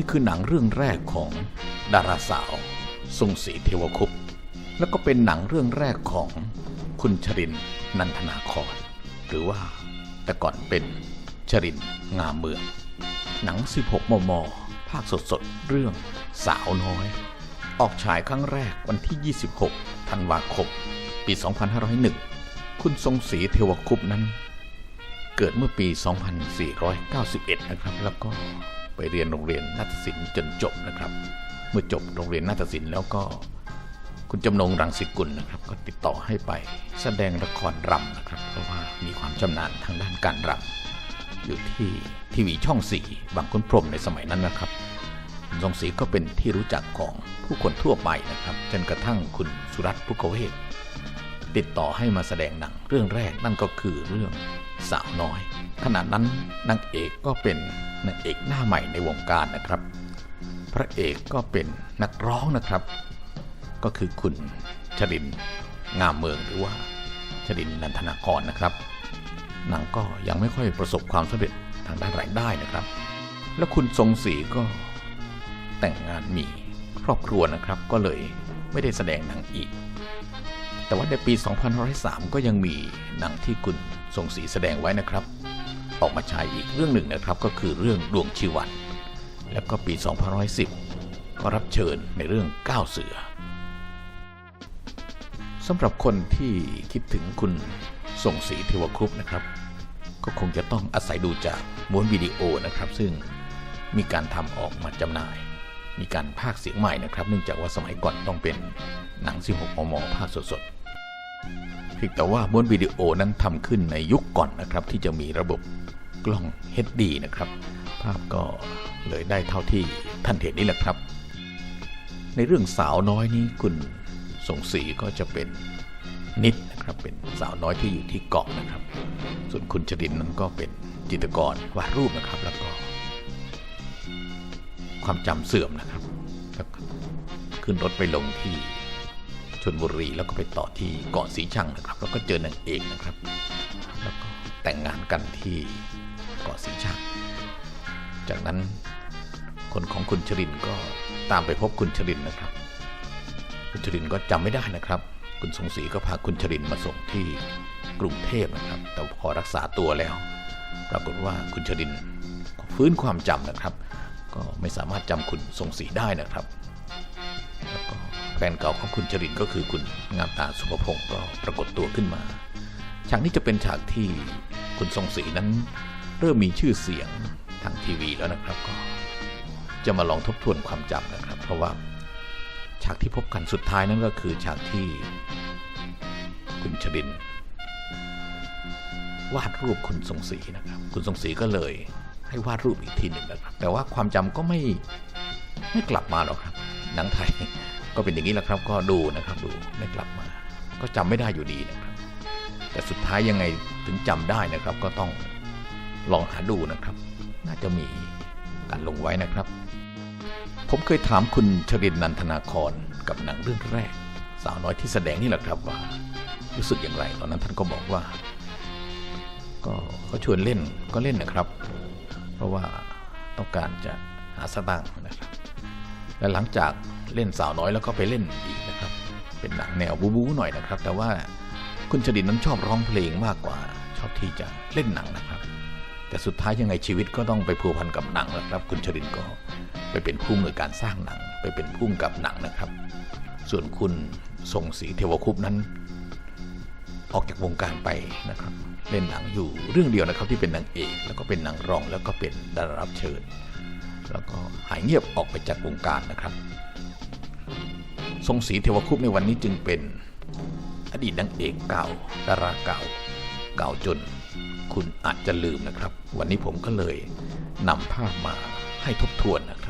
นี่คือหนังเรื่องแรกของดาราสาวทรงศรีเทวคุปต์แล้วก็เป็นหนังเรื่องแรกของคุณชรินนันทนาครหรือว่าแต่ก่อนเป็นชรินงามเมือง หนัง 16 มม ภาคสดๆ เรื่องสาวน้อย ออกฉายครั้งแรกวันที่ 26 ธันวาคม ปี 2501 คุณทรงศรีเทวคุปตนั้น เกิดเมื่อปี 2491 นะครับ แล้วก็ ไปเรียนโรงเรียนนาฏศิลป์จนจบนะครับ เมื่อจบโรงเรียนนาฏศิลป์แล้วก็คุณจำนงรังสิกุลนะครับ ก็ติดต่อให้ไปแสดงละครรำนะครับ เพราะว่ามีความชำนาญทางด้านการรำอยู่ที่ทีวีช่องสี่บางคุณพรมในสมัยนั้นนะครับคุณทรงศรีก็เป็นที่รู้จักของผู้คนทั่วไปนะครับจนกระทั่งคุณสุรัตน์พุกเวศติดต่อให้มาแสดงหนังเรื่องแรกนั่นก็คือเรื่อง สาวน้อย ขณะนั้นนางเอกก็เป็นนางเอกหน้าใหม่ในวงการนะครับ พระเอกก็เป็นนักร้องนะครับ ก็คือคุณชรินงามเมืองหรือว่าชรินนันทนากรนะครับหนังก็ยังไม่ค่อยประสบความสำเร็จทางด้านรายได้นะครับ แล้วคุณทรงศรีก็แต่งงานมีครอบครัวนะครับ ก็เลยไม่ได้แสดงหนังอีก แต่ว่าในปี 2503 ก็ยังมีหนังที่คุณ ทรงศรีแสดงไว้นะครับ ออกมาฉายอีกเรื่องหนึ่งนะครับก็คือเรื่องดวงชีวัน แล้วก็ปี2510 ก็รับเชิญในเรื่องก้าวเสือสำหรับคนที่คิดถึงคุณส่งศรีเทวครุปนะครับ ก็คงจะต้องอาศัยดูจากม้วนวิดีโอนะครับ ซึ่งมีการทำออกมาจำหน่าย มีการพากย์เสียงใหม่นะครับ เนื่องจากว่าสมัยก่อนต้องเป็นหนัง 16 มม ภาคสดๆ พียงแต่ว่าม้วนวิดีโอนั้นทำขึ้นในยุคก่อนนะครับ ที่จะมีระบบกล้อง HD นะครับ ภาพก็เลยได้เท่าที่ท่านเห็นนี่แหละครับ ในเรื่องสาวน้อยนี้คุณสงศรีก็จะเป็นนิดนะครับเป็นสาวน้อยที่อยู่ที่เกาะนะครับ ส่วนคุณจรินนั้นก็เป็นจิตรกรวาดรูปนะครับ แล้วก็ ความจำเสื่อมนะครับ ขึ้นรถไปลงที่ ชนบุรี แล้วก็ไปต่อที่เกาะสีชังนะครับ แล้วก็เจอนางเอกนะครับ แล้วก็แต่งงานกันที่เกาะสีชัง จากนั้นคนของคุณชรินก็ตามไปพบคุณชรินนะครับ คุณชรินก็จำไม่ได้นะครับ คุณสงศรีก็พาคุณชรินมาส่งที่กรุงเทพนะครับ แต่พอรักษาตัวแล้ว ปรากฏว่าคุณชรินฟื้นความจำนะครับ ก็ไม่สามารถจำคุณสงศรีได้นะครับ แล้วก็ ฟนเก่าของคุณชรินก็คือคุณงามตาสุภพงศ์ก็ปรากฏตัวขึ้นมา ฉากนี้จะเป็นฉากที่คุณทรงศรีนั้น เริ่มมีชื่อเสียงทางทีวีแล้วนะครับก็จะมาลองทบทวนความจำนะครับ เพราะว่าฉากที่พบกันสุดท้ายนั่นก็คือฉากที่ คุณชรินวาดรูปคุณทรงศรีนะครับ คุณทรงศรีก็เลยให้วาดรูปอีกทีหนึ่งนะครับ แต่ว่าความจำก็ไม่ไม่กลับมาหรอกครับหนังไทย ก็เป็นอย่างนี้แหละครับ ก็ดูนะครับดูไม่กลับมา ก็จำไม่ได้อยู่ดีนะครับ แต่สุดท้ายยังไงถึงจำได้นะครับ ก็ต้องลองหาดูนะครับ น่าจะมีการลงไว้นะครับ ผมเคยถามคุณชรินนันทนาครกับหนังเรื่องแรก สาวน้อยที่แสดงนี่แหละครับว่า รู้สึกอย่างไรตอนนั้นท่านก็บอกว่า ก็เขาชวนเล่นก็เล่นนะครับ เพราะว่าต้องการจะหาสตางค์นะครับ และหลังจากเล่นสาวน้อยแล้วก็ไปเล่นอีกนะครับ เป็นหนังแนวบูบูหน่อยนะครับ แต่ว่าคุณชรินนั้นชอบร้องเพลงมากกว่า ชอบที่จะเล่นหนังนะครับ แต่สุดท้ายยังไงชีวิตก็ต้องไปพัวพันกับหนังนะครับ คุณชรินก็ไปเป็นผู้อำนวยการสร้างหนัง ไปเป็นผู้กำกับหนังนะครับ ส่วนคุณทรงศรีเทวคุปนั้น ออกจากวงการไปนะครับเล่นหนังอยู่เรื่องเดียวนะครับที่เป็นนางเอกแล้วก็เป็นนางรองแล้วก็เป็นดารารับเชิญ แล้วก็หายเงียบออกไปจากวงการนะครับ ทรงศรีเทวคุปในวันนี้จึงเป็นอดีตนางเอกเก่าดาราเก่า เก่าจน คุณอาจจะลืมนะครับ วันนี้ผมก็เลยนำภาพมาให้ทบทวนนะครับ